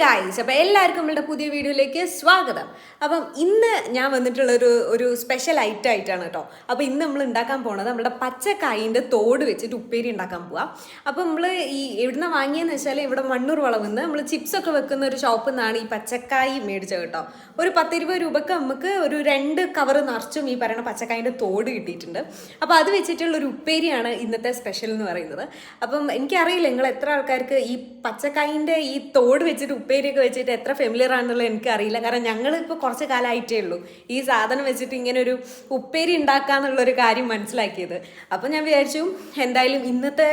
Guys അപ്പോൾ എല്ലാവർക്കും നമ്മളുടെ പുതിയ വീഡിയോയിലേക്ക് സ്വാഗതം. അപ്പം ഇന്ന് ഞാൻ വന്നിട്ടുള്ള ഒരു ഒരു സ്പെഷ്യൽ ഐറ്റം ആയിട്ടാണ് കേട്ടോ. അപ്പോൾ ഇന്ന് നമ്മൾ ഉണ്ടാക്കാൻ പോണത് നമ്മുടെ പച്ചക്കായിന്റെ തോട് വെച്ചിട്ട് ഉപ്പേരി ഉണ്ടാക്കാൻ പോവാം. അപ്പോൾ നമ്മൾ ഈ എവിടുന്ന വാങ്ങിയെന്ന് വെച്ചാൽ ഇവിടെ മണ്ണൂർ വളവെന്ന് നമ്മൾ ചിപ്സൊക്കെ വെക്കുന്ന ഒരു ഷോപ്പിൽ നിന്നാണ് ഈ പച്ചക്കായി മേടിച്ചത് കേട്ടോ. ഒരു പത്തിരുപത് രൂപക്ക് നമുക്ക് ഒരു രണ്ട് കവർ നിറച്ചും ഈ പറയുന്ന പച്ചക്കായിന്റെ തോട് കിട്ടിയിട്ടുണ്ട്. അപ്പോൾ അത് വെച്ചിട്ടുള്ള ഒരു ഉപ്പേരിയാണ് ഇന്നത്തെ സ്പെഷ്യൽ എന്ന് പറയുന്നത്. അപ്പം എനിക്കറിയില്ല നിങ്ങൾ എത്ര ആൾക്കാർക്ക് ഈ പച്ചക്കായിന്റെ ഈ തോട് വെച്ചിട്ട് ഉപ്പേരിയൊക്കെ വെച്ചിട്ട് എത്ര ഫെമിലിയർ ആണെന്നുള്ളത് എനിക്കറിയില്ല കാരണം ഞങ്ങൾ ഇപ്പോൾ കുറച്ച് കാലമായിട്ടേ ഉള്ളൂ. ഈ സാധനം വെച്ചിട്ട് ഇങ്ങനെ ഒരു ഉപ്പേരി ഉണ്ടാക്കാന്നുള്ളൊരു കാര്യം മനസ്സിലാക്കിയത്. അപ്പോൾ ഞാൻ വിചാരിച്ചു എന്തായാലും ഇന്നത്തെ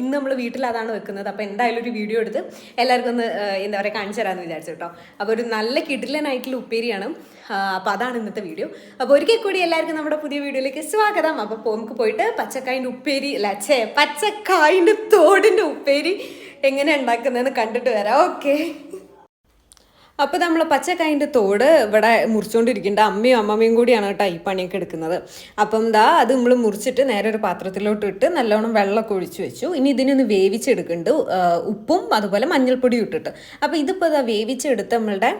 ഇന്ന് നമ്മൾ വീട്ടിൽ അതാണ് വെക്കുന്നത്. അപ്പോൾ എന്തായാലും ഒരു വീഡിയോ എടുത്ത് എല്ലാവർക്കും ഒന്ന് എന്താ പറയുക കാണിച്ചു തരാമെന്ന് വിചാരിച്ചു കേട്ടോ അപ്പോൾ ഒരു നല്ല കിടിലനായിട്ടുള്ള ഉപ്പേരിയാണ്. അപ്പോൾ അതാണ് ഇന്നത്തെ വീഡിയോ. അപ്പോൾ ഒരിക്കൽ കൂടി എല്ലാവർക്കും നമ്മുടെ പുതിയ വീഡിയോയിലേക്ക് സ്വാഗതം. അപ്പോൾ നമുക്ക് പോയിട്ട് പച്ചക്കായിന്റെ ഉപ്പേരി അല്ല ഛേ പച്ചക്കായിന്റെ തോടിന്റെ ഉപ്പേരി എങ്ങനെ ഉണ്ടാക്കുന്നതെന്ന് കണ്ടിട്ട് വരാം. ഓക്കെ അപ്പോൾ നമ്മൾ പച്ചക്കായിന്റെ തോട് ഇവിടെ മുറിച്ചുകൊണ്ടിരിക്കേണ്ട അമ്മയും അമ്മമ്മയും കൂടിയാണ് കേട്ടോ ഈ പണിയൊക്കെ എടുക്കുന്നത്. അപ്പം ദാ അത് നമ്മൾ മുറിച്ചിട്ട് നേരെ ഒരു പാത്രത്തിലോട്ട് ഇട്ട് നല്ലോണം വെള്ളമൊക്കെ ഒഴിച്ച് വെച്ചു. ഇനി ഇതിനൊന്ന് വേവിച്ചെടുക്കുന്നുണ്ട് ഉപ്പും അതുപോലെ മഞ്ഞൾപ്പൊടിയും ഇട്ടിട്ട്. അപ്പോൾ ഇതിപ്പോ ഇതാ വേവിച്ചെടുത്ത് നമ്മളുടെ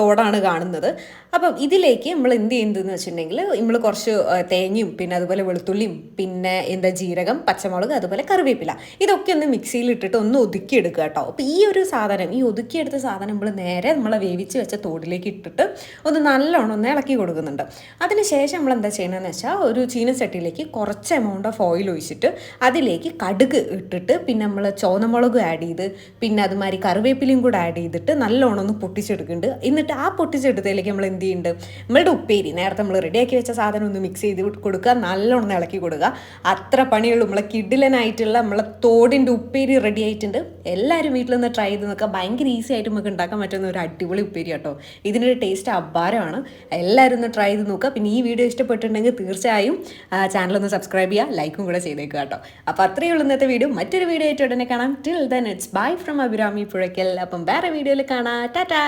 തോടാണ് കാണുന്നത്. അപ്പം ഇതിലേക്ക് നമ്മൾ എന്ത് ചെയ്യുന്നതെന്ന് വെച്ചിട്ടുണ്ടെങ്കിൽ നമ്മൾ കുറച്ച് തേങ്ങയും പിന്നെ അതുപോലെ വെളുത്തുള്ളിയും പിന്നെ എന്താ ജീരകം പച്ചമുളക് അതുപോലെ കറിവേപ്പില ഇതൊക്കെ ഒന്ന് മിക്സിയിൽ ഇട്ടിട്ട് ഒന്ന് ഒതുക്കിയെടുക്കുക കേട്ടോ. അപ്പോൾ ഈ ഒരു സാധനം ഈ ഒതുക്കിയെടുത്ത സാധനം നമ്മൾ നേരെ നമ്മളെ വേവിച്ച് വെച്ച തോടിലേക്ക് ഇട്ടിട്ട് ഒന്ന് നല്ലോണം ഒന്ന് ഇളക്കി കൊടുക്കുന്നുണ്ട്. അതിനുശേഷം നമ്മൾ എന്താ ചെയ്യണമെന്ന് വെച്ചാൽ ഒരു ചീനച്ചട്ടിയിലേക്ക് കുറച്ച് എമൗണ്ട് ഓഫ് ഓയിൽ ഒഴിച്ചിട്ട് അതിലേക്ക് കടുക് ഇട്ടിട്ട് പിന്നെ നമ്മൾ ചോന്നമുളകും ആഡ് ചെയ്ത് പിന്നെ അതുമാതിരി കറിവേപ്പിലയും കൂടെ ആഡ് ചെയ്തിട്ട് നല്ലോണം ഒന്ന് പൊട്ടിച്ചെടുക്കുന്നുണ്ട്. എന്നിട്ട് ആ പൊട്ടിച്ചെടുത്തതിലേക്ക് നമ്മൾ എന്ത് ചെയ്യുന്നുണ്ട് നമ്മളുടെ ഉപ്പേരി നേരത്തെ നമ്മൾ റെഡിയാക്കി വെച്ച സാധനം ഒന്ന് മിക്സ് ചെയ്ത് കൊടുക്കുക. നല്ലോണം ഇളക്കി കൊടുക്കുക. അത്ര പണിയുള്ളൂ. നമ്മളെ കിഡിലനായിട്ടുള്ള നമ്മളെ തോടിന്റെ ഉപ്പേരി റെഡി ആയിട്ടുണ്ട്. എല്ലാവരും വീട്ടിൽ നിന്ന് ട്രൈ ചെയ്ത് നോക്കുക. ഭയങ്കര ഈസി ആയിട്ട് നമുക്ക് ഉണ്ടാക്കാൻ പറ്റുന്ന ഒരു അടിപൊളി ഉപ്പേരി കേട്ടോ ഇതിനൊരു ടേസ്റ്റ് അപാരമാണ്. എല്ലാവരും ഒന്ന് ട്രൈ ചെയ്ത് നോക്കുക. പിന്നെ ഈ വീഡിയോ ഇഷ്ടപ്പെട്ടിട്ടുണ്ടെങ്കിൽ തീർച്ചയായും ചാനൽ ഒന്ന് സബ്സ്ക്രൈബ് ചെയ്യുക ലൈക്കും കൂടെ ചെയ്തേക്കുക കേട്ടോ. അപ്പോൾ അത്രയേ ഉള്ളൂ ഇന്നത്തെ വീഡിയോ മറ്റൊരു വീഡിയോ ആയിട്ട് ഉടനെ കാണാം. Till then it's bye from Abhirami Puzhakkal. അപ്പം വേറെ വീഡിയോയിൽ കാണാം. ടാറ്റാ